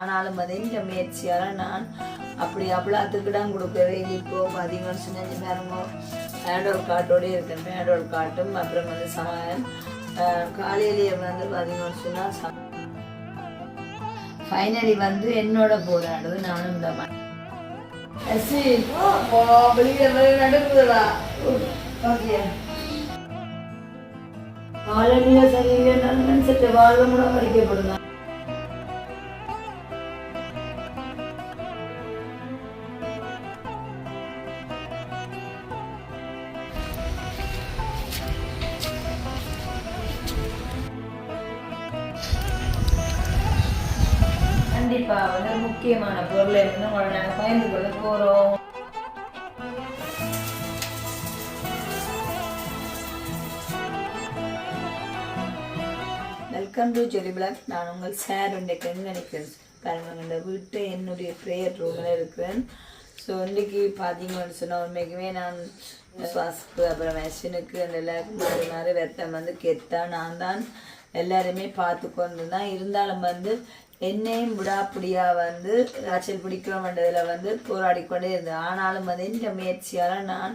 ஆனாலும் அது முயற்சியால் நான் அப்படி அவ்வளோத்துக்கு கொடுக்கவே இல்லை இப்போ பார்த்தீங்கன்னு சொன்னால் பாருங்க பேடோல் காட்டோடய இருக்கேன் பேடோல் காட்டும் அப்புறம் வந்து சமயம் காலையிலேயே வந்து பார்த்தீங்கன்னு சொன்னால் ஃபைனலி வந்து என்னோட போராடுது நானும் இந்த மாதிரி நடக்குதுடா. ஓகே. காலநிலை நல்ல சற்று வாழ்வு கூட வரைக்கப்படுங்க கண்டிப்பா. வந்து முக்கியமான பொருளை வந்து உங்களை நாங்கள் பயந்து கொள்ள போறோம். வெல்கம் டு ஜெரி பிளாக் நான் உங்கள் சார் இன்றைக்கு எங்கே நிற்கிறேன் பாருங்க இந்த வீட்டு என்னுடைய ப்ரேயர் ரூமில் இருக்கிறேன். ஸோ இன்றைக்கி பார்த்தீங்கன்னு சொன்னால் உண்மைக்குமே நான் சுவாசுக்கு அப்புறம் மெஷினுக்கு அந்த எல்லாருக்கும் மாறி மாறி வெத்தம் வந்து கெத்தா நான் தான் எல்லாருமே பார்த்து கொண்டு தான் இருந்தாலும் வந்து என்னையும் விடாப்பிடியாக வந்து காய்ச்சல் பிடிக்கிறோம்ன்றதில் வந்து போராடி கொண்டே இருந்தேன். ஆனாலும் வந்து இந்த முயற்சியால் நான்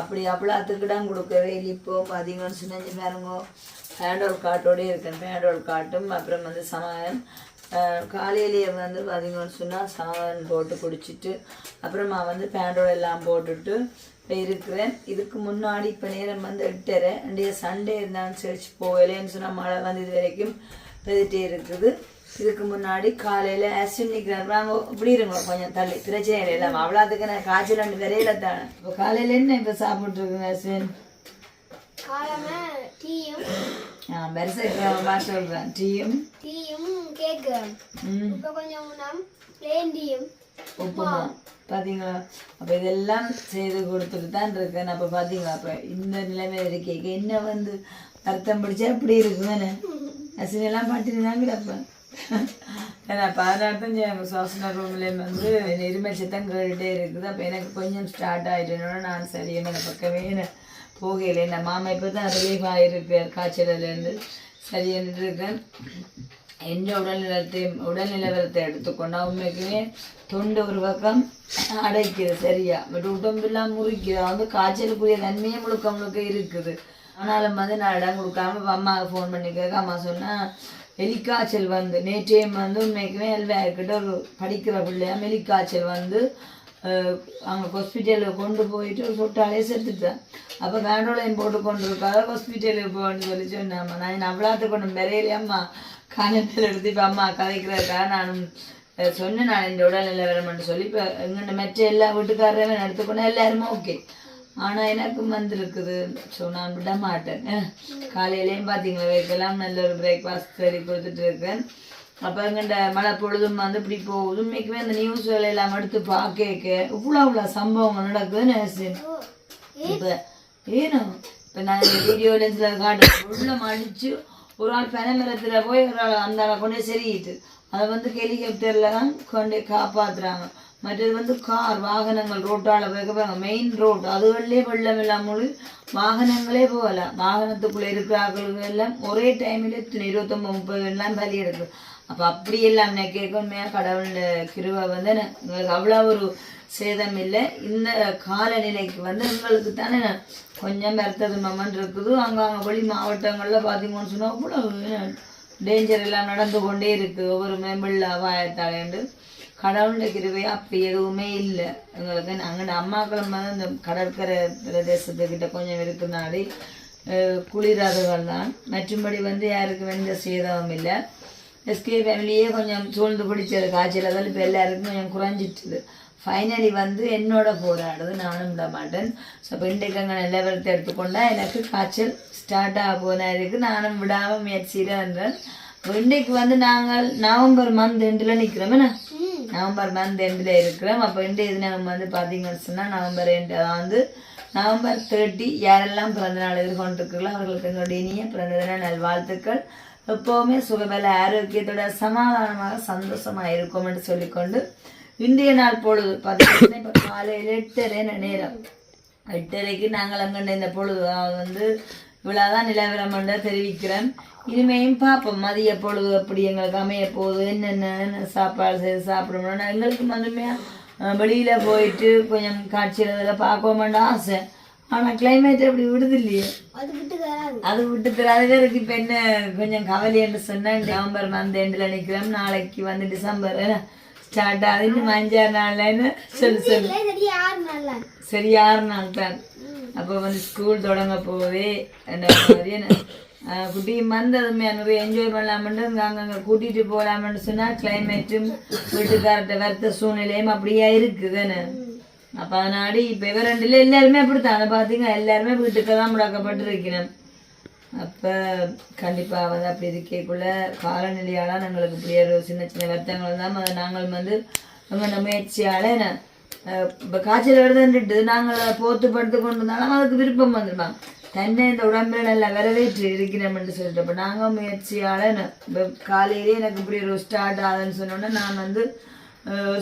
அப்படி அவ்வளோத்துக்கு அத்துக்கிட்டான் கொடுக்கவே இல்லை. இப்போ பார்த்தீங்கன்னு சொன்னால் பாருங்க பேடோல் காட்டோடய இருக்கேன். பேடோல் காட்டும் அப்புறம் வந்து சமயம் காலையிலேயே வந்து பார்த்தீங்கன்னு சொன்னால் சமன் போட்டு குடிச்சிட்டு அப்புறமா வந்து பேண்டோல் எல்லாம் போட்டுட்டு இப்போ இருக்கிறேன் இதுக்கு முன்னாடி இப்போ நேரம் வந்து எட்டரை. இன்றைய சண்டே இருந்தாலும் சர்ச் போகலேன்னு சொன்னால் மழை வந்து இது வரைக்கும் பெய்துட்டே இருக்குது. இதுக்கு முன்னாடி காலையில் அஸ்வின் நிற்கிறார் இப்படி இருங்க கொஞ்சம் தள்ளி. பிரச்சனை இல்லை இல்லாமல் அவ்வளோத்துக்கு நான் காய்ச்சல் ரெண்டு வரையில தானே. இப்போ காலையில் என்ன இப்போ சாப்பிட்ருக்குங்க அஸ்வின்? ஆ பெருசாக சொல்கிறேன் டீயும்? டீயும் ம். இப்போ கொஞ்சம் நம் பிளேன் டீயும். உப்புமா. பார்த்தீங்களா அப்போ இதெல்லாம் செய்து கொடுத்துட்டு தான் இருக்கேன். அப்போ பார்த்தீங்களா அப்போ இந்த நிலைமை இருக்கேங்க என்ன வந்து அர்த்தம் பிடிச்சா இப்படி இருக்குதானே அசினெல்லாம் பாட்டிட்டு தான் கிடப்பேன் ஏன்னா பதினாட்டம் எங்கள் சுவாசன ரூம்லேயும் வந்து இருமல் சத்தம் கேட்டுகிட்டே இருக்குது. அப்போ எனக்கு கொஞ்சம் ஸ்டார்ட் ஆகிட்டேனோட நான் சரி பக்கமே போகலை என்ன மாமா இப்போ தான் ரிலீஃப் ஆகிருக்கேன் காய்ச்சலேருந்து சரி இருக்கேன். எந்த உடல்நிலத்தையும் உடல்நிலவரத்தை எடுத்துக்கொண்டா உண்மைக்குமே தொண்டு ஒரு பக்கம் அடைக்குது சரியா. பட் உடம்பெல்லாம் முறிக்குது வந்து காய்ச்சலுக்குரிய நன்மையே முழுக்க முழுக்க இருக்குது. ஆனாலும் வந்து நான் இடம் கொடுக்காம அம்மாவுக்கு ஃபோன் பண்ணி கேட்க அம்மா சொன்னால் எலிக்காய்ச்சல் வந்து. நேற்றையும் வந்து உண்மைக்குமே எல்வாய்க்கிட்ட ஒரு படிக்கிற பிள்ளையா எலிக்காய்ச்சல் வந்து அவங்க ஹாஸ்பிட்டலில் ஹாஸ்பிட்டலுக்கு கொண்டு போயிட்டு ஒரு சொட்டாலே செத்துட்டேன். அப்போ வேண்டோலைன் போட்டு கொண்டு இருக்காத ஹாஸ்பிட்டலுக்கு போகணும்னு சொல்லி சொன்னாம்மா நான் அவ்வளோத்து கொண்டு நிறையிலையம்மா காலத்தில் எடுத்து இப்போ அம்மா கதைக்கிறதுக்காக நானும் சொன்னேன் நான் இந்த உடல் நிலவரம்னு சொல்லி இப்போ எங்கள்கிட்ட மற்ற எல்லா வீட்டுக்காரரையும் எடுத்துக்கொண்டேன் எல்லாருமே ஓகே ஆனால் எனக்கும் வந்திருக்குது. ஸோ நான் விட மாட்டேன் காலையிலேயும் பார்த்தீங்களா வைக்கலாம் நல்ல ஒரு பிரேக்ஃபாஸ்ட் சரி கொடுத்துட்டு இருக்கேன் அப்போ எங்கிட்ட மழை பொழுதும் வந்து இப்படி போகுது. உண்மைக்குமே அந்த நியூஸ் எல்லாம் எடுத்து பார்க்க இவ்வளோ இவ்வளோ சம்பவங்கள் நடக்குதுன்னு நினைச்சேன். இப்போ ஏனோ? இப்போ நான் இந்த வீடியோ லென்ஸில் காட்டுறேன் உள்ள மடிச்சு ஒரு ஆள் பனைமரத்தில் போய் ஒரு ஆள் அந்த ஆளை கொண்டு போய் செருகிட்டு அதை வந்து ஹெலிகாப்டரில் தான் கொண்டு காப்பாற்றுறாங்க மற்றது வந்து கார் வாகனங்கள் ரோட்டால் வைக்கப்பாங்க மெயின் ரோட் அதுகளிலே வெள்ளம் இல்லாமல் வாகனங்களே போகல. வாகனத்துக்குள்ளே இருக்கிறார்கள் எல்லாம் ஒரே டைமில் இத்தனை இருபத்தொம்பது முப்பது எல்லாம் பலி எடுக்கும். அப்போ அப்படி எல்லாம் நான் கேட்கணுமே கடவுள் கிருவை வந்து எங்களுக்கு அவ்வளோ ஒரு சேதம் இல்லை. இந்த காலநிலைக்கு வந்து எங்களுக்கு தானே கொஞ்சம் பெருத்தது மமன் இருக்குது. அங்கங்கே வெளி மாவட்டங்களில் பார்த்தீங்கன்னு சொன்னால் அவ்வளோ டேஞ்சர் எல்லாம் நடந்து கொண்டே இருக்குது ஒவ்வொரு மேம்பிள் அபாயத்தாலேண்டு கடவுளுடைய கிருவை அப்படி எதுவுமே இல்லை. எங்களுக்கு நாங்கள் அம்மாக்களும் வந்து இந்த கடற்கரை பிரதேசத்துக்கிட்ட கொஞ்சம் இருக்குனாடி குளிராதவர்கள் தான். மற்றும்படி வந்து யாருக்கும் எந்த சேதமும் இல்லை. எஸ்கே ஃபேமிலியே கொஞ்சம் சூழ்ந்து பிடிச்சது காய்ச்சல் அதெல்லாம் இப்போ எல்லாருக்கும் கொஞ்சம் குறைஞ்சிட்டுது. ஃபைனலி வந்து என்னோட போராடுது. நானும் விட மாட்டேன். ஸோ இப்போ இன்றைக்கு அங்கே நிலவரத்தை எடுத்துக்கொண்டால் எனக்கு காய்ச்சல் ஸ்டார்ட் ஆக போனாருக்கு நானும் விடாமல் முயற்சியில் இருந்தேன். இன்றைக்கு வந்து நாங்கள் நவம்பர் மந்த் எண்டில் நிற்கிறோம் என்ன? நவம்பர் மந்த் எண்டில் இருக்கிறோம். அப்போ இன்றைய தினம் வந்து பார்த்தீங்கன்னு சொன்னால் நவம்பர் எண்டு வந்து நவம்பர் தேர்ட்டி யாரெல்லாம் பிறந்த நாள் எதிர்கொண்டிருக்கிறீர்களோ அவர்களுக்கு எங்களுடைய இனிய பிறந்த தின நல்வாழ்த்துக்கள். எப்போவுமே சுகபல ஆரோக்கியத்தோட சமாதானமாக சந்தோஷமாக இருக்கும் என்று சொல்லிக்கொண்டு இன்றைய நாள் பொழுது பார்த்தீங்கன்னா இப்போ காலையில் எட்டரை நேரம். எட்டரைக்கு நாங்கள் அங்கே இந்த பொழுது வந்து இவ்வளவுதான் நிலவரம் தெரிவிக்கிறேன். இனிமேயும் பார்ப்போம். மதிய பொழுது அப்படி எங்களுக்கு அமைய போகுது? என்னென்ன சாப்பாடு செய்து சாப்பிடணும்? எங்களுக்கு அஹ், வெளியில போயிட்டு கொஞ்சம் காட்சியில் இதெல்லாம் பார்க்க ஆசை. ஆனா கிளைமேட் அப்படி விடுது இல்லையே. அது விட்டு வராது அது விட்டு தராதே. இருக்கு இப்போ என்ன கொஞ்சம் கவலைன்னு சொன்னேன் நவம்பர் மந்த் எண்டில் நிற்கிறோம் நாளைக்கு வந்து டிசம்பர் ஸ்டார்ட் ஆகுது. இன்னும் அஞ்சாறு நாள்லன்னு சொல்லு சொல்லு. சரி ஆறு நாள் தான் அப்போ வந்து ஸ்கூல் தொடங்க போவே குட்டியும் வந்து அதுமே நிறைய என்ஜாய் பண்ணலாமென்று அங்கங்கே கூட்டிகிட்டு போகலாமென்னு சொன்னால் கிளைமேட்டும் வீட்டுக்காரர்கிட்ட வருத்த சூழ்நிலையும் அப்படியே இருக்குதுன்னு அப்போ அதனாடி இப்போ இவர் ரெண்டுல எல்லாருமே அப்படித்தான். பார்த்தீங்க எல்லாருமே வீட்டுக்கு தான் முடக்கப்பட்டு இருக்கிறோம் அப்போ கண்டிப்பாக வந்து அப்படி இருக்கக்குள்ள காலநிலையால் எங்களுக்கு இப்படி ஒரு சின்ன சின்ன வருத்தங்கள் தான் அதை நாங்கள் வந்து ரொம்ப முயற்சியால் இப்போ காய்ச்சல் வருதுன்ட்டு நாங்கள் போத்து படுத்து கொண்டு இருந்தாலும் அதுக்கு விருப்பம் வந்துருப்பாங்க தன்னை இந்த உடம்புல நல்லா வரவேற்று இருக்கிறோம்னு சொல்லிட்டு. அப்போ நாங்கள் முயற்சியால் இப்போ காலையிலே எனக்கு இப்படி ஒரு ஸ்டார்ட் ஆகுதுன்னு சொன்னோன்னே நான் வந்து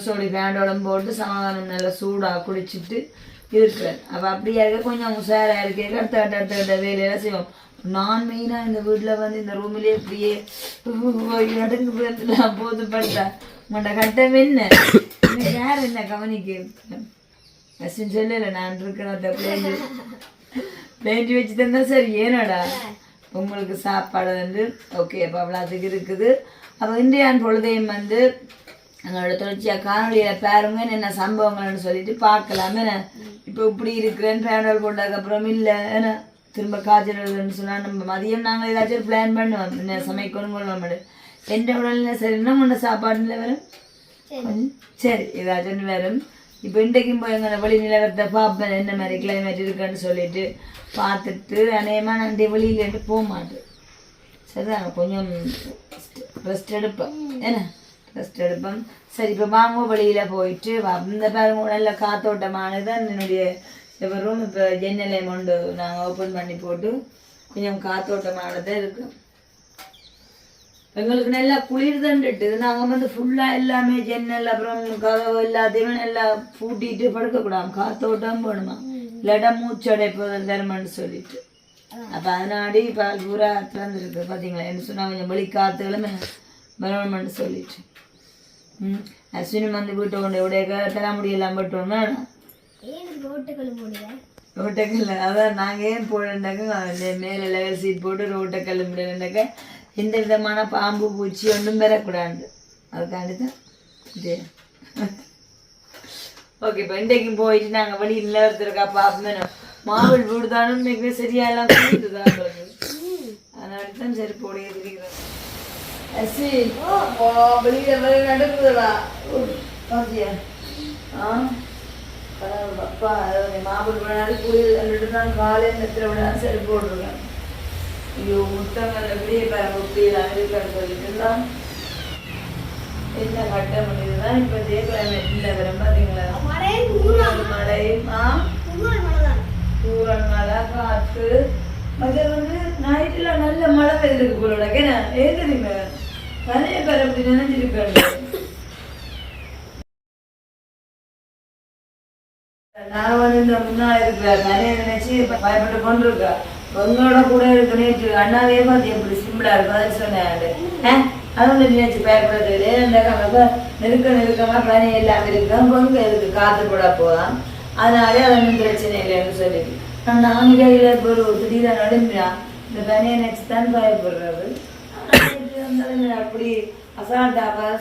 சோடி ஃபேண்டோடம் போட்டு சமாதானம் நல்லா சூடாக குடிச்சிட்டு இருக்கிறேன். அப்போ அப்படியா இருக்க கொஞ்சம் உஷாராக இருக்கே அடுத்த அடுத்த அடுத்த அடுத்த வேலையெல்லாம் செய்வோம். நான் மெயினாக இந்த வீட்டில் வந்து இந்த ரூம்லேயே இப்படியே நடுங்கு போயிட்டுலாம் போது படுத்தா. உங்கள்கிட்ட கட்டம் என்ன? யார் என்ன கவனிக்க அசின் சொல்லல நான் இருக்கிறேன் அந்த பிளேஞ்சு பிளேஞ்சு வச்சு தந்தா சரி ஏனடா? உங்களுக்கு சாப்பாடு வந்து ஓகே அப்போ அவ்வளோத்துக்கு இருக்குது. அப்போ இந்தியான் பொழுதையும் வந்து எங்களோட தொடர்ச்சியாக காணொலியில் பாருங்க என்ன சம்பவங்கள்னு சொல்லிட்டு பார்க்கலாமே இப்போ இப்படி இருக்கிறேன்னு பேனல் போட்டதுக்கப்புறம் இல்லை ஏன்னா திரும்ப காய்ச்சல் வருதுன்னு சொன்னால் நம்ம மதியம் நாங்கள் ஏதாச்சும் பிளான் பண்ணுவோம். என்ன சமைக்கணும் கொள்வோம் எந்த உடனே சரி என்ன முன்ன சாப்பாடுல வரும். கொஞ்சம் சரி. ஏதாச்சும் வரும். இப்போ இன்றைக்கும் போய் எங்களை வெளி நிலவரத்தை பார்ப்பேன் என்ன மாதிரி கிளைமேட் இருக்குன்னு சொல்லிட்டு பார்த்துட்டு அநேகமாக நான் இந்த வெளியிலேருந்து போக மாட்டேன் சரிதான் கொஞ்சம் ரெஸ்ட் எடுப்பேன். என்ன? ரெஸ்ட் எடுப்பேன். சரி இப்போ வாங்க வெளியில் போயிட்டு வா. இந்த பாருங்க நல்ல காத்தோட்டமானது என்னுடைய இப்போ ரூம் இப்போ ஜன்னலை கொண்டு நாங்கள் ஓப்பன் பண்ணி போட்டு கொஞ்சம் காத்தோட்டமானதாக இருக்கு. எங்களுக்கு நல்லா குளிர்தண்டுட்டு நாங்கள் வந்து ஃபுல்லாக எல்லாமே ஜன்னல் அப்புறம் கதவு எல்லாத்தையுமே நல்லா பூட்டிட்டு படுக்கக்கூடாது. காத்தோட்டம் போடணுமா இல்லாட்டா மூச்சடைப்பதல் தருமன்னு சொல்லிட்டு. அப்போ அதனாடி பால் பூரா திறந்துருக்கு. பார்த்தீங்களா என்ன சொன்னால் கொஞ்சம் வெளி காத்துகளுமே வரணும்னு சொல்லிட்டு. ம். அஸ்வினி வந்து வீட்டை கொண்டு உடைய தர முடியலாம் ரோட்டுக்கள் முடியல ரோட்டக்கல் அதான் நாங்கள் ஏன் போடண்டாக்க மேலே லெவல் சீட் போட்டு ரோட்டக்கல் முடியலண்டாக்க எந்த விதமான பாம்பு பூச்சி ஒன்றும் பெறக்கூடாது. அதுக்காண்டி தான் இது. ஓகே இப்போ இன்றைக்கும் போயிட்டு நாங்கள் வழி நிலவரத்திற்கா பார்ப்போம் மாவல் வீடு தானும் இன்னைக்கு சரியா எல்லாம் கூட்டுதான் அதனால தான் சரி போடியே இருக்கிறேன் அசி வெளியில வெளியே நடக்குதுடா. பாத்தியா? ஆ? கடவுள் அப்பா அது மாப்பிள்ளை விளையாடி குளிர் கண்டுட்டு தான் காலையில் நெத்திர விட சரி போட்டிருக்கேன் ஐயோ முத்தங்கள் எப்படியே சொல்லிட்டு தான் என்ன கட்ட முடியுதுதான் இப்போ கிளைமேட் இல்லை வரும் பார்த்தீங்களா மழை ஆ தூரல் மழை காற்று அது வந்து நைட்டில் நல்ல மழை பெய்திருக்கு போல ஏன் தெரியுமா நிறைய பேர் அப்படி நினைஞ்சிருக்காங்க நான் வந்து இந்த முன்னாள் இருக்கிற நிறைய நினைச்சு பயப்பட்டு கொண்டு இருக்கா உங்களோட கூட இருக்க நேற்று அண்ணாவே பார்த்து எப்படி சிம்பிளா இருக்கும் அதை சொன்னேன் அது வந்து நேற்று பயப்படுறது அந்த கணக்கு நெருக்க நெருக்கமா பனி எல்லாம் இருக்கும் பொங்க இருக்கு. காத்து கூட போகலாம் அதனால அது ஒன்றும் பிரச்சனை இல்லைன்னு சொல்லிட்டு. நான் நான்கு கையில் இப்போ ஒரு திடீராக நடும்பினா இந்த பனியை நினைச்சு தான் பயப்படுறது அப்படி அசால்ட்டா கதை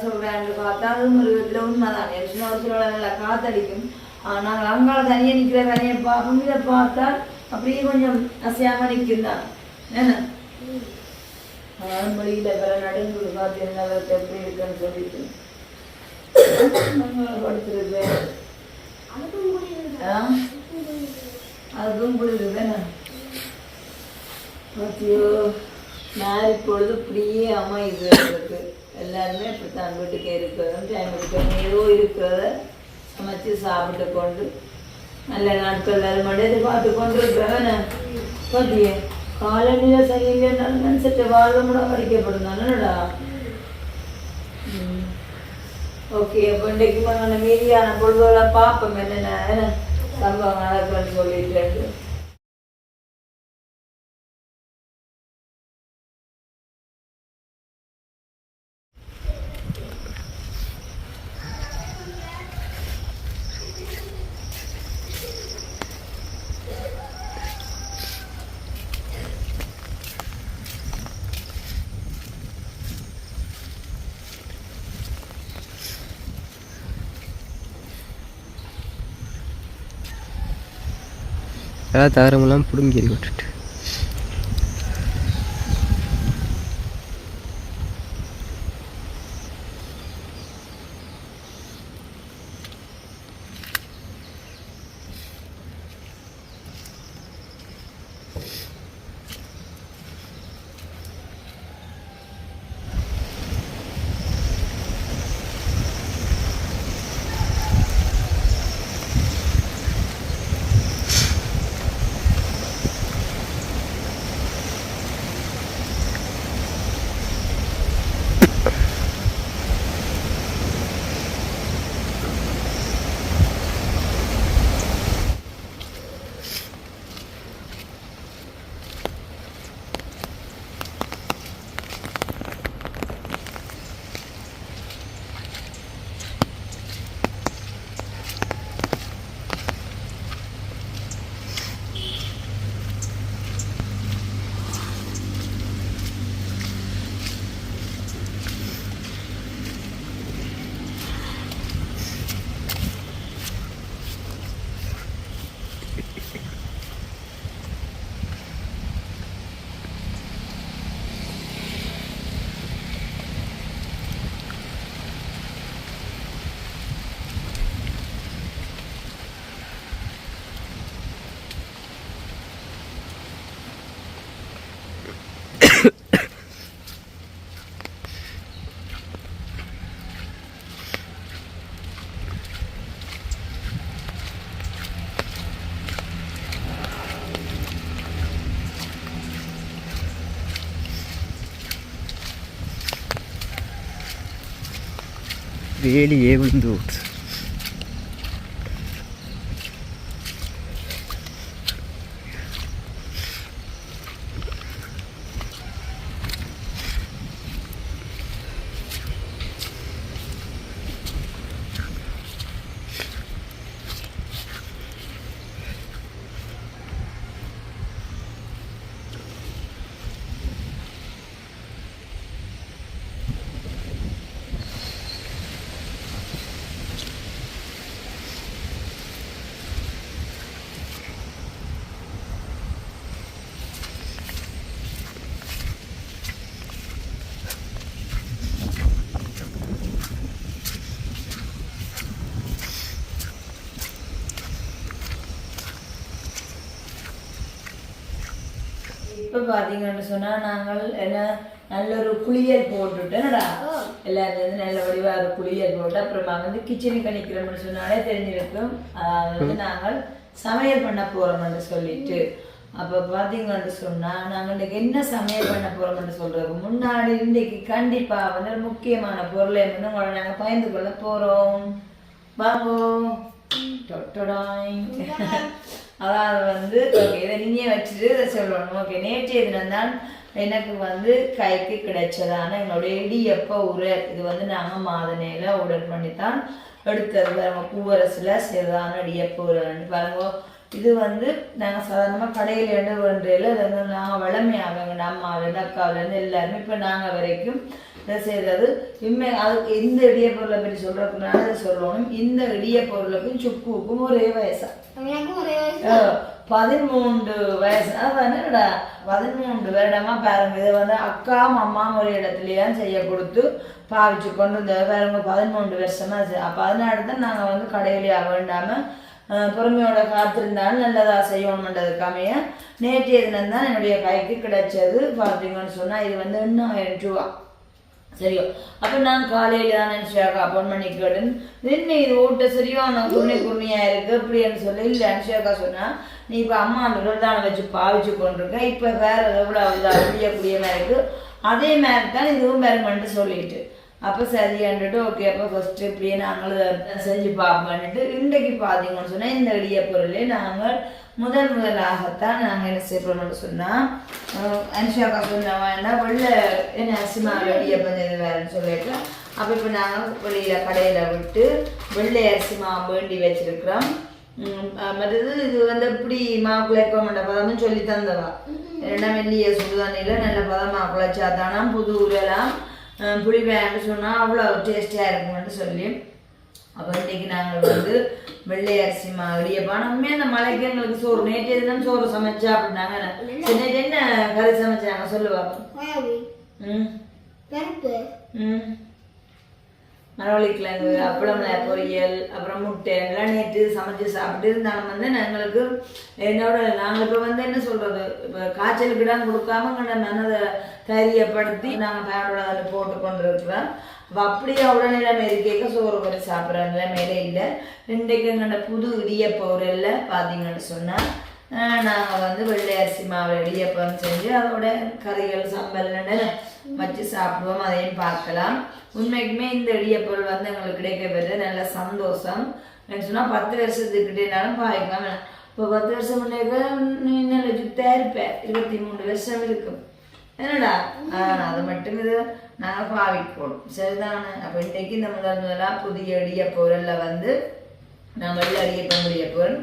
பார்த்தா அதுவும் ஒரு விதத்தில் உண்மைதான். சின்ன ஒரு சில நல்லா காத்தடிக்கும். ஆனால் அங்கால தனியாக நிற்கிற தனியை பார்க்கும் பார்த்தா அப்படியே கொஞ்சம் அசையாம நிற்கின்றான் என்ன? மொழியில பல நடுங்குது பார்த்தீங்கன்னா அவருக்கு எப்படி இருக்குன்னு சொல்லிட்டு. படுத்துருக்கேன் அதுக்கும் முடியல ஆ பார்த்தியோ நான் இப்பொழுது இப்படியே அமையுது எங்களுக்கு எல்லாருமே இப்படித்தான் வீட்டுக்கே இருக்கிறோம் டைம் இருக்கிறோம் ஏதோ இருக்கிறத சமைச்சு சாப்பிட்டு கொண்டு நல்ல நாட்கள் வேலை மட்டும் எதிர்பார்த்து கொண்டு இருக்கிறவன் பார்த்தியே காலநிலை சரியில்லைன்னாலும் மனுஷத்தை வாழ்வு கூட படிக்கப்படுந்தானடா ஓகே அப்போ இன்றைக்கு மீதியான பொழுதுகளை பார்ப்போம் என்னென்ன சம்பவம் நடக்குன்னு சொல்லிட்டு ஏதாவது தகரமெல்லாம் பிடுங்கி விட்டுட்டு ele e eu induto. இப்போ பார்த்தீங்கன்னு சொன்னால் நாங்கள் என்ன நல்ல ஒரு குளியல் போட்டுட்டு என்னடா? எல்லாரும் சேர்ந்து நல்ல வடிவாக குளியல் போட்டு அப்புறமா வந்து கிச்சனுக்கு நிற்கிறோம்னு சொன்னாலே தெரிஞ்சிருக்கும். வந்து நாங்கள் சமையல் பண்ண போகிறோம்னு சொல்லிட்டு. அப்போ பார்த்தீங்கன்னு சொன்னால் நாங்கள் இன்னைக்கு என்ன சமையல் பண்ண போகிறோம்னு சொல்கிறதுக்கு முன்னாடி இன்றைக்கு கண்டிப்பாக வந்து முக்கியமான பொருளை வந்து உங்களை நாங்கள் பயந்து கொள்ள போகிறோம் வாங்கோ டொட்டடாய் அதாவது வந்து ஓகே இதை நீயே வச்சுட்டு இதை சொல்லணும். ஓகே நேற்றைய தினம்தான் எனக்கு வந்து கைக்கு கிடைச்சதான எங்களுடைய இடியப்ப உரல். இது வந்து நாங்கள் மாதனையில் உடல் பண்ணி தான் எடுத்தது. பாருங்க பூவரசில் சிறதான இடியப்ப உரல் பாருங்க. இது வந்து நாங்கள் சாதாரணமாக கடையில் எண்ணு வேண்டியில் இது வந்து நாங்கள் வளமையாக எங்கள் அம்மாவிலேருந்து அக்காவிலேருந்து எல்லாருமே இப்போ நாங்கள் வரைக்கும் இதை செய்தது இம்மை அதுக்கு இந்த இடியப்பொருளை பற்றி சொல்கிறதுக்குனால இதை சொல்லணும் இந்த இடியப்பொருளுக்கும் சுக்குவுக்கும் ஒரே வயசா. பதிமூன்று வயசு. அதான் என்னடா? பதிமூன்று வருடமா பாருங்க. இதை வந்து அக்காவும் அம்மாவும் ஒரு இடத்துலயே செய்ய கொடுத்து பாவிச்சு கொண்டு இந்த பாருங்க பதிமூன்று வருஷமா அப்ப அதனால தான் நாங்க வந்து கடையிலேயே வேண்டாம அஹ் பொறுமையோட காத்திருந்தாலும் நல்லதாக செய்யணுன்றதுக்காமைய நேற்றைய தினம் தான் என்னுடைய கைக்கு கிடைச்சது பார்த்தீங்கன்னு சொன்னால் இது வந்து எண்ணாயிரம் ரூபா. சரியோ. அப்போ நான் காலையில் தான் நினச்சாக்கா அப்போன் பண்ணி கேட்டேன் என்ன இது ஓட்ட நான் குருணை குருணியாக இருக்குது அப்படின்னு சொல்லி இல்லை அனுஷாக்கா சொன்னால் நீ இப்போ அம்மா அந்த விரதானம் வச்சு பாவிச்சு கொண்டிருக்க இப்போ வேற எவ்வளோ புளியக்கூடியமாக இருக்குது அதே மாதிரி தான் இதுவும் வேறுமென்ட்டு சொல்லிட்டு. அப்போ சரியாண்டுட்டு ஓகே அப்போ ஃபஸ்ட்டு இப்படியே நாங்களும் செஞ்சு பார்ப்போம்னுட்டு இன்றைக்கு பார்த்தீங்கன்னு சொன்னால் இந்த இடிய பொருளே நாங்கள் முதல் முதலாகத்தான் நாங்கள் என்ன செய்யணும்னு சொன்னால் அனுஷாக்கா சொன்ன வேண்டாம் வெள்ளை என்ன அரிசிமா இடியப்பம் செய்து வேறுன்னு சொல்லிட்டு அப்போ இப்போ நாங்கள் வெளியில் கடையில் விட்டு வெள்ளை அரிசி மாவு வேண்டி வச்சிருக்கிறோம் மற்றது இது வந்து எப்படி மாவு குழைக்க மாட்ட பதம்னு சொல்லி தந்தவா ஏன்னா வெள்ளிய சுடுதண்ணியில் நல்ல பதமாக குழைச்சாதானா புது உரலாம் புளி வேண்டு சொன்னால் அவ்வளோ டேஸ்டியாக இருக்கும்னு சொல்லி. அப்போ இன்னைக்கு நாங்கள் வந்து வெள்ளை அரிசி மா இடியப்பம் நம்ம அந்த மலைக்கு எங்களுக்கு சோறு நேற்று தினம் சோறு சமைச்சா அப்படின்னாங்க. நேற்று என்ன கறி சமைச்சாங்க? சொல்லுவா சோயாபீன் ம். ம். மரவள்ளிக்கிழங்கு அப்பளம் பொரியல் அப்புறம் முட்டை எல்லாம் நேற்று சமைச்சு சாப்பிட்டு இருந்தாலும் வந்து எங்களுக்கு என்னோட நாங்கள் இப்போ வந்து என்ன சொல்றது? இப்போ காய்ச்சலுக்கு இடம் கொடுக்காம மனதை தைரியப்படுத்தி நாங்கள் பேரோட அதில் போட்டு கொண்டிருக்கிறோம். அப்போ அப்படியே உடனே நிலைமை இருக்கேக்க சோறு வரை சாப்பிட்ற நிலைமையில இல்லை. இன்றைக்கு எங்களோட புது இடியப்ப உரல்ல பார்த்தீங்கன்னு சொன்னால் நாங்கள் வந்து வெள்ளை அரிசி மாவு இடியப்பம் செஞ்சு அதோட கறிகள் சம்பல்னு வச்சு சாப்பிடுவோம் அதையும் பார்க்கலாம். உண்மைக்குமே இந்த இடியப்பொருள் வந்து எங்களுக்கு கிடைக்கப்பெற்ற நல்ல சந்தோஷம். என்ன சொன்னால் பத்து வருஷத்துக்கிட்டேனாலும் பாய்க்கலாம். இப்போ பத்து வருஷம் முன்னேக்க நீ நல்ல இருப்பேன் இருபத்தி மூணு வருஷம் இருக்கும். என்னடா? அது மட்டும் இது. நாங்கள் பாவிக்கணும். சரிதானே? அப்போ இன்றைக்கு இந்த முதல் முதலாக புதிய இடியப்பொருளில் வந்து நான் வெள்ளை அடிய முடிய போகிறேன்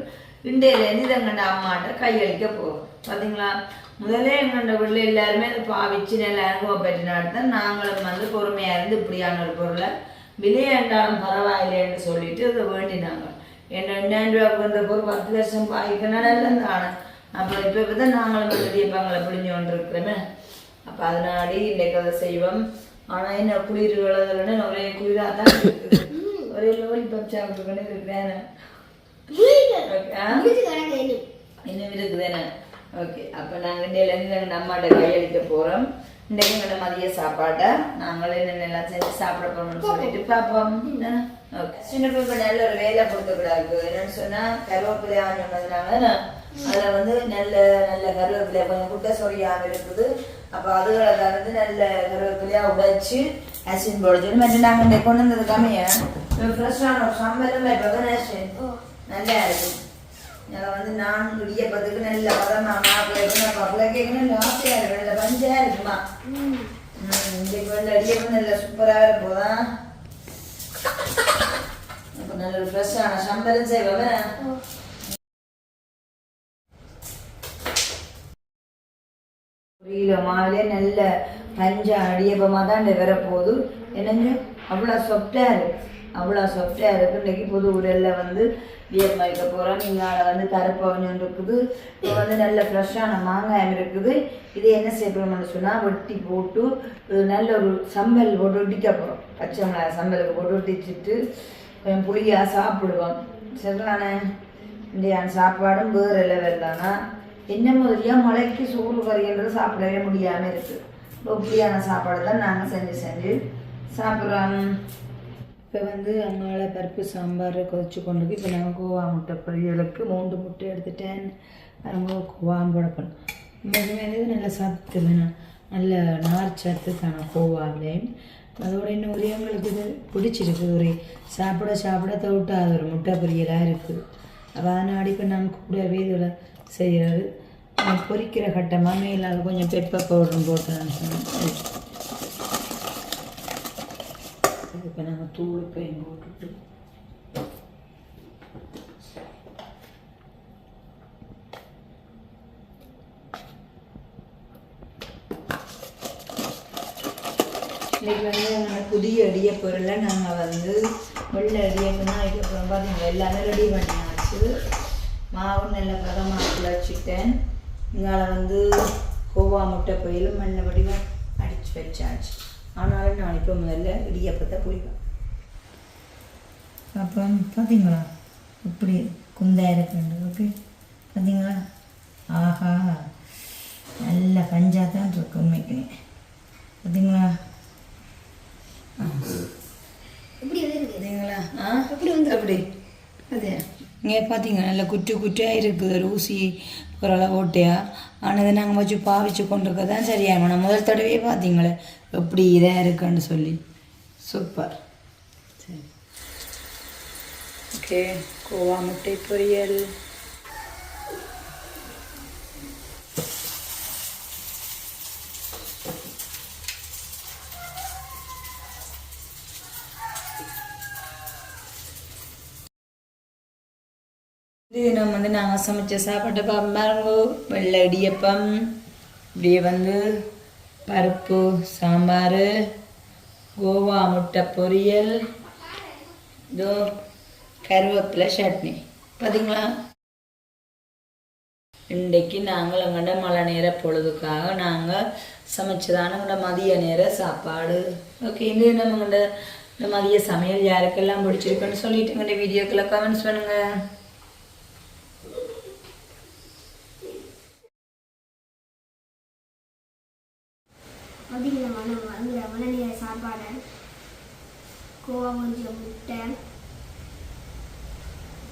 இண்டையிலேருந்து இதை எங்கண்ட அம்மாட்ட கையளிக்க போகும் பார்த்தீங்களா முதல்ல எங்கண்ட வீட்டில் எல்லாருமே அதை பாவிச்சு நல்லா அனுபவம் பெற்றினாட்டு தான் நாங்களும் வந்து பொறுமையாக இருந்து இப்படியான ஒரு பொருளை விலையாண்டாலும் பரவாயில்லைன்னு சொல்லிட்டு அதை வேண்டினாங்க. என்ன ரெண்டாயிரம் ரூபாய்க்கு வந்த பொருள் பத்து லட்சம் பாய்க்கணும் தானே அப்போ இப்போ இப்போ தான் நாங்களும் வந்து தீபங்களை பிடிஞ்சு கொண்டிருக்கிறோமே. அப்போ அதனாடி இன்றைக்கு அதை செய்வோம். ஆனால் என்ன குளிர் விளதலன்னு ஒரே குளிராக தான் ஒரே லோலி பப் கிடக்கு இன்னும் இன்னும் இருக்குதானே ஓகே அப்போ நாங்கள் இன்றையிலேருந்து நாங்கள் நம்மகிட்ட கையளிக்க போகிறோம் இன்றைக்கு எங்களோட மதிய சாப்பாட்டை நாங்களே என்னென்னலாம் செஞ்சு சாப்பிட போகணும்னு சொல்லிட்டு பார்ப்போம். ஓகே சின்ன இப்போ நல்ல ஒரு வேலை கொடுத்துக்கூடாது என்னன்னு சொன்னால் கருவேப்பிலையான்னு சொன்னதுனால அதில் வந்து நல்ல நல்ல கருவேப்பிலை கொஞ்சம் குட்டை சொரியாமல் இருக்குது. அப்போ அதுகளை கலந்து நல்ல கருவேப்பிலையாக உடைச்சு அசின் போட சொல்லி மற்ற நாங்கள் இன்றைக்கு கொண்டு வந்தது கம்மியா? ஃப்ரெஷ்ஷான ஒரு சம்பளம் இப்போ நல்லா இருக்கு. நான் வந்து நான் இடியப்பத்துக்கு நல்ல பதமா மாப்பிள்ளை மாப்பிள்ளை கேட்கணும் ஆசையா இருக்கு நல்ல பஞ்சா இருக்குமா இன்றைக்கு வந்து இடியப்பம் நல்ல சூப்பராக இருப்போதா அப்போ நல்ல ஒரு ஃப்ரெஷ்ஷான சம்பளம் செய்வேன் புரியல மாவிலே நல்ல பஞ்சா அடியப்பமாக தான் வரப்போகுது என்னங்க அவ்வளோ சொப்டாக இருக்கு அவ்வளோ சாஃப்டாக இருக்குது இன்னைக்கு புது உடலில் வந்து வியப் வைக்க போகிறோம் நீங்கள் வந்து கருப்பவஞ்சம் இருக்குது. இப்போ வந்து நல்ல ஃப்ரெஷ்ஷான மாங்காயம் இருக்குது. இது என்ன செய்யணும்னு சொன்னால் வெட்டி போட்டு ஒரு நல்ல ஒரு சம்பல் போட்டு ஒட்டிக்க போகிறோம் பச்சை மிளகாய் சம்பலுக்கு போட்டு ஒட்டிச்சிட்டு கொஞ்சம் புளியாக சாப்பிடுவோம். சரிதானே? இந்த சாப்பாடும் வேறு லெவல் தானா? என்ன மாதிரியாக மழைக்கு சோறு கறின்றது சாப்பிடவே முடியாமல் இருக்குது இப்படியான சாப்பாடு தான் நாங்கள் செஞ்சு செஞ்சு சாப்பிட்றோம். இப்போ வந்து அம்மாவோட பருப்பு சாம்பார் கொதிச்சு கொண்டு இப்போ நாங்கள் கோவா முட்டை பொரியலுக்கு மூன்று முட்டை எடுத்துட்டேன். அவங்க கோவாம் போடப்படும் இன்னைக்குமே வந்து நல்லா சத்து வேணும் நல்ல நார் சத்து தானே கோவாவிலே. அதோட இன்னும் ஒரே எங்களுக்கு இது பிடிச்சிருக்கு. ஒரு சாப்பிட சாப்பிட தவிட்டாது ஒரு முட்டை பொரியலாக இருக்குது அப்போ அதனால் இப்போ நான் கூடவே இதில் செய்கிறது பொரிக்கிற கட்டமாக மேலே அது கொஞ்சம் பெப்பர் பவுடரும் போட்டு நான் சொன்னேன். இப்போ நாங்கள் தூள் பெயின் போட்டுட்டு இன்னைக்கு வந்து நாங்கள் புதிய அடிய பொருளை நாங்கள் வந்து வெள்ளை அடியப்பம் அதுக்கப்புறம் வைக்க எல்லாமே ரெடி பண்ணியாச்சு மாவு நல்ல பதமாக வச்சுட்டேன் இங்கால வந்து கோவா முட்டை பொயிலும் மண்ணை வடிவம் அடித்து வச்சாச்சு ஆனாலும் நான் இப்போ முதல்ல இடியப்பத்தை பிடிக்கும் அப்புறம் பார்த்தீங்களா இப்படி குந்தா இருக்குண்டு ஓகே? பார்த்தீங்களா ஆஹா. நல்ல பஞ்சா தான் இருக்கு உண்மைக்கு பார்த்தீங்களா இப்படி வருது பார்த்தீங்களா ஆ எப்படி வந்து அப்படி அதே இங்கே பார்த்தீங்க நல்ல குட்டி குட்டியாக இருக்குது ஒரு ஊசி ஓரளவு ஓட்டையாக ஆனால் இதை நாங்கள் வச்சு பாவிச்சு கொண்டிருக்க தான் சரியாகும் நான் முதல் தடவையே பார்த்தீங்களே எப்படி இதாக இருக்குன்னு சொல்லி. சூப்பர் சரி. ஓகே கோவா முட்டை பொரியல். இது நம்ம வந்து நாங்கள் சமைச்ச சாப்பாட்டை பாருங்கோ வெள்ளை இடியப்பம் இப்படியே வந்து பருப்பு சாம்பார் கோவா முட்டை பொரியல் இதோ கருவேப்பிலை சட்னி. பார்த்தீங்களா இன்றைக்கு நாங்கள் எங்கள்ட மழை நேர பொழுதுக்காக நாங்கள் சமைச்சதான எங்கள்ட மதிய நேர சாப்பாடு. ஓகே இது நம்மங்கள்ட இந்த மதிய சமையல் யாருக்கெல்லாம் பிடிச்சிருக்குன்னு சொல்லிட்டு எங்கள்ட வீடியோக்குள்ள கமெண்ட்ஸ் பண்ணுங்கள் பார்த்தீங்களா மனம் அந்த சாப்பாடு கோவா கொஞ்சம் முட்டை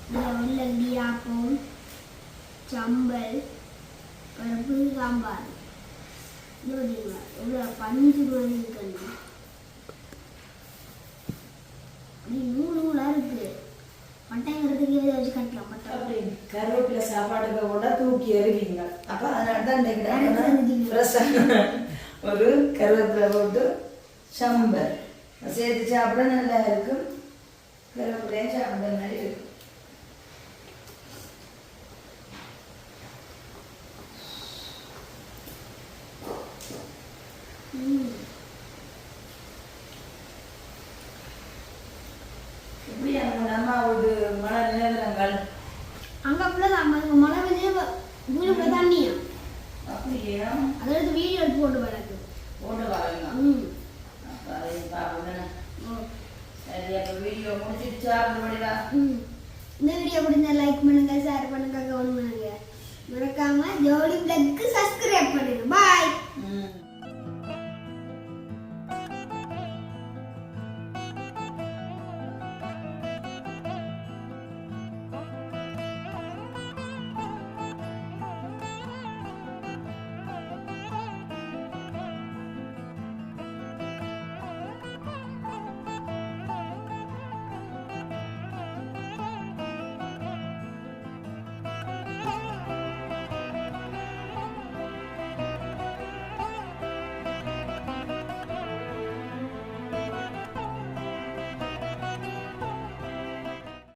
இதில் வெள்ளி ஆப்பம் சம்பல் பருப்பு சாம்பார் இது பார்த்தீங்களா எவ்வளோ பஞ்சு மாதிரி இருக்கணும் அப்படி நூறு நூலாக இருக்குது மட்டைங்கிறதுக்கு இதை வச்சு கட்டலாம் மட்டை. அப்படி கருவேப்பிலை சாப்பாடுக்கு கூட தூக்கி எறிவீங்க. அப்போ அதனால தான் இன்றைக்கு ஒரு கருவேப்பிலை போட்டு சம்பல் சேர்த்து சாப்பிட நல்லா இருக்கும் கருவேப்பிலையும் சாப்பிட